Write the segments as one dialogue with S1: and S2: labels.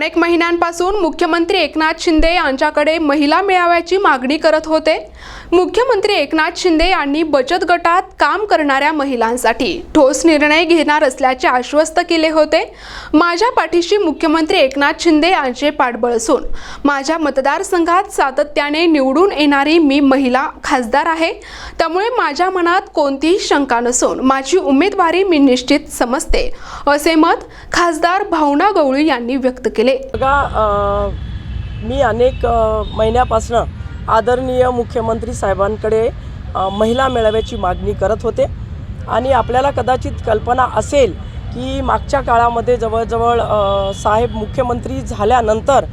S1: अनेक महिन्यांपासून मुख्यमंत्री एकनाथ शिंदे यांच्याकडे महिला मेळाव्याची मागणी करत होते. मुख्यमंत्री एकनाथ शिंदे यांनी बचत गटात काम करणाऱ्या महिलांसाठी ठोस निर्णय घेणार असल्याचे आश्वस्त केले होते. माझ्या पाठीशी मुख्यमंत्री एकनाथ शिंदे यांचे पाठबळ असून माझ्या मतदारसंघात सातत्याने निवडून येणारी मी महिला खासदार आहे. त्यामुळे माझ्या मनात कोणतीही शंका नसून माझी उमेदवारी मी निश्चित समजते असे मत खासदार भावना गवळी यांनी व्यक्त केले.
S2: बघा मी अनेक महिन्यापासून महिन्यापासनं आदरणीय मुख्यमंत्री साहेबांकडे महिला मेळाव्याची मागणी करत होते. आणि आपल्याला कदाचित कल्पना असेल की मागच्या काळामध्ये जवळजवळ साहेब मुख्यमंत्री झाल्यानंतर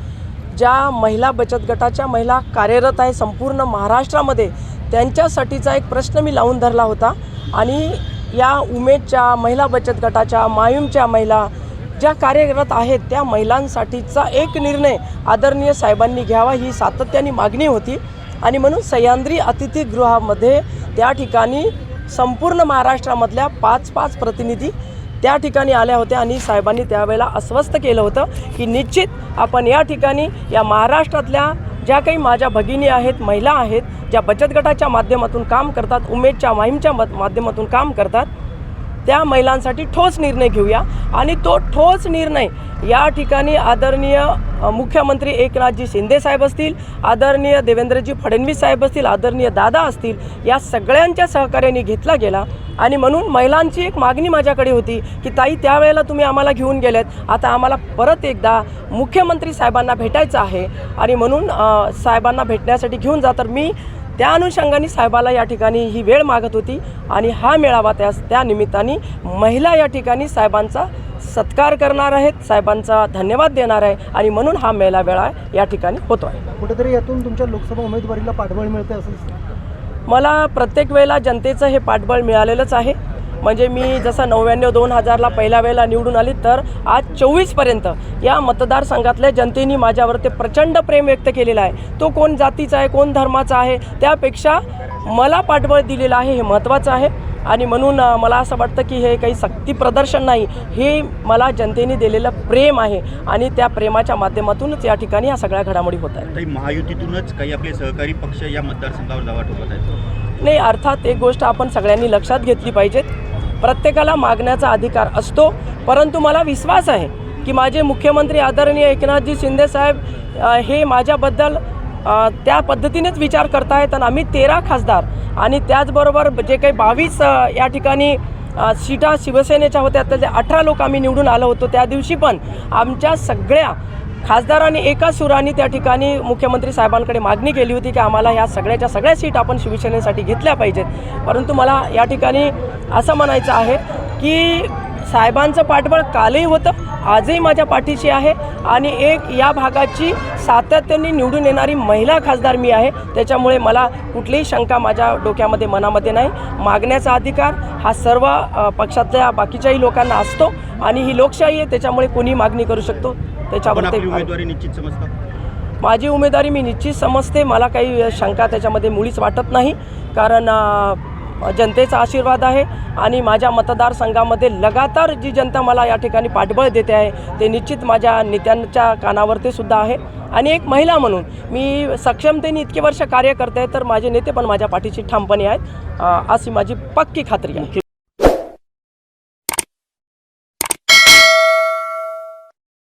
S2: ज्या महिला बचत गटाच्या महिला कार्यरत आहे संपूर्ण महाराष्ट्रामध्ये त्यांच्यासाठीचा एक प्रश्न मी लावून धरला होता. आणि या उमेदच्या महिला बचत गटाच्या मायूमच्या महिला ज्या कार्यरत आहेत त्या महिलांसाठीचा एक निर्णय आदरणीय साहेबांनी घ्यावा ही सातत्याने मागणी होती. आणि म्हणून सह्याद्री अतिथीगृहामध्ये त्या ठिकाणी संपूर्ण महाराष्ट्रामधल्या पाच पाच प्रतिनिधी त्या ठिकाणी आल्या होत्या आणि साहेबांनी त्यावेळेला अस्वस्थ केलं होतं की निश्चित आपण या ठिकाणी या महाराष्ट्रातल्या ज्या काही माझ्या भगिनी आहेत महिला आहेत ज्या बचत गटाच्या माध्यमातून काम करतात उमेदच्या माहीमच्या माध्यमातून काम करतात त्या महिलांसाठी ठोस निर्णय घेऊया. आणि तो ठोस निर्णय या ठिकाणी आदरणीय मुख्यमंत्री एकनाथजी शिंदे साहेब असतील आदरणीय देवेंद्रजी फडणवीस साहेब असतील आदरणीय दादा असतील या सगळ्यांच्या सहकार्याने घेतला गेला. आणि म्हणून महिलांची एक मागणी माझ्याकडे होती की ताई त्यावेळेला तुम्ही आम्हाला घेऊन गेलेत. आता आम्हाला परत एकदा मुख्यमंत्री साहेबांना भेटायचं आहे. आणि म्हणून साहेबांना भेटण्यासाठी घेऊन जा. तर मी त्या अनुषंगाने साहेबाला या ठिकाणी ही वेळ मागत होती आणि हा मेळावा त्या त्या निमित्ताने महिला या ठिकाणी साहेबांचा सत्कार करणार आहेत साहेबांचा धन्यवाद देणार आहे आणि म्हणून हा मेळा वेळा या ठिकाणी होतो आहे
S3: कुठेतरी यातून तुमच्या लोकसभा उमेदवारीला पाठबळ मिळते असं.
S2: मला प्रत्येक वेळेला जनतेचं हे पाठबळ मिळालेलंच आहे म्हणजे मी जसं नव्याण्णव दोन हजारला पहिल्या वेळेला निवडून आली तर आज चोवीसपर्यंत या मतदारसंघातल्या जनतेने माझ्यावर ते प्रचंड प्रेम व्यक्त केलेलं आहे. तो कोण जातीचा आहे कोण धर्माचा आहे त्यापेक्षा मला पाठबळ दिलेलं आहे हे महत्त्वाचं आहे. आणि म्हणून मला असं वाटतं की हे काही सक्ती प्रदर्शन नाही हे मला जनतेने दिलेलं प्रेम आहे. आणि त्या प्रेमाच्या माध्यमातूनच या ठिकाणी या सगळ्या घडामोडी होत आहेत.
S4: काही महायुतीतूनच काही आपले सहकारी पक्ष या मतदारसंघावर दावा ठोकत आहेत?
S2: नाही अर्थात एक गोष्ट आपण सगळ्यांनी लक्षात घेतली पाहिजेत. प्रत्येकाला मागण्याचा अधिकार असतो परंतु मला विश्वास आहे की माझे मुख्यमंत्री आदरणीय एकनाथजी शिंदेसाहेब अ, हे माझ्याबद्दल त्या पद्धतीनेच विचार करतायत आणि आम्ही तेरा खासदार आणि त्याचबरोबर जे काही बावीस या ठिकाणी सीटा शिवसेनेच्या होत्या त्यातले अठरा लोक आम्ही निवडून आलो होतो. त्या दिवशी पण आमच्या सगळ्या खासदारांनी एका सुराने त्या ठिकाणी मुख्यमंत्री साहेबांकडे मागणी केली होती की आम्हाला ह्या सगळ्याच्या सगळ्या सीट आपण शिवसेनेसाठी घेतल्या पाहिजेत. परंतु मला या ठिकाणी असं म्हणायचं आहे की साहेबांचं पाठबळ कालही होतं आजही माझ्या पाठीशी आहे आणि एक या भागाची सातत्याने निवडून येणारी महिला खासदार मी आहे. त्याच्यामुळे मला कुठलीही शंका माझ्या डोक्यामध्ये मनामध्ये नाही. मागण्याचा अधिकार हा सर्व पक्षातल्या बाकीच्याही लोकांना असतो आणि ही लोकशाही आहे त्याच्यामुळे कोणी मागणी करू शकतो.
S4: आपण
S2: त्याच्यावर
S4: आपली
S2: ते
S4: उमेदवारी निश्चित समजता.
S2: माझी उमेदवारी मी निश्चित समजते. मला काही शंका त्याच्यामध्ये मुळीच वाटत नाही. कारण जनतेचा आशीर्वाद आहे आणि माझ्या मतदारसंघामध्ये लगातार जी जनता मला या ठिकाणी पाठबळ देते आहे ते निश्चित माझ्या नेत्यांच्या कानावरती सुद्धा आहे. आणि एक महिला म्हणून मी सक्षमतेने इतके वर्ष कार्य करते तर माझे नेते पण माझ्या पाठीशी ठामपणे आहेत. अशी माझी पक्की खात्री आहे.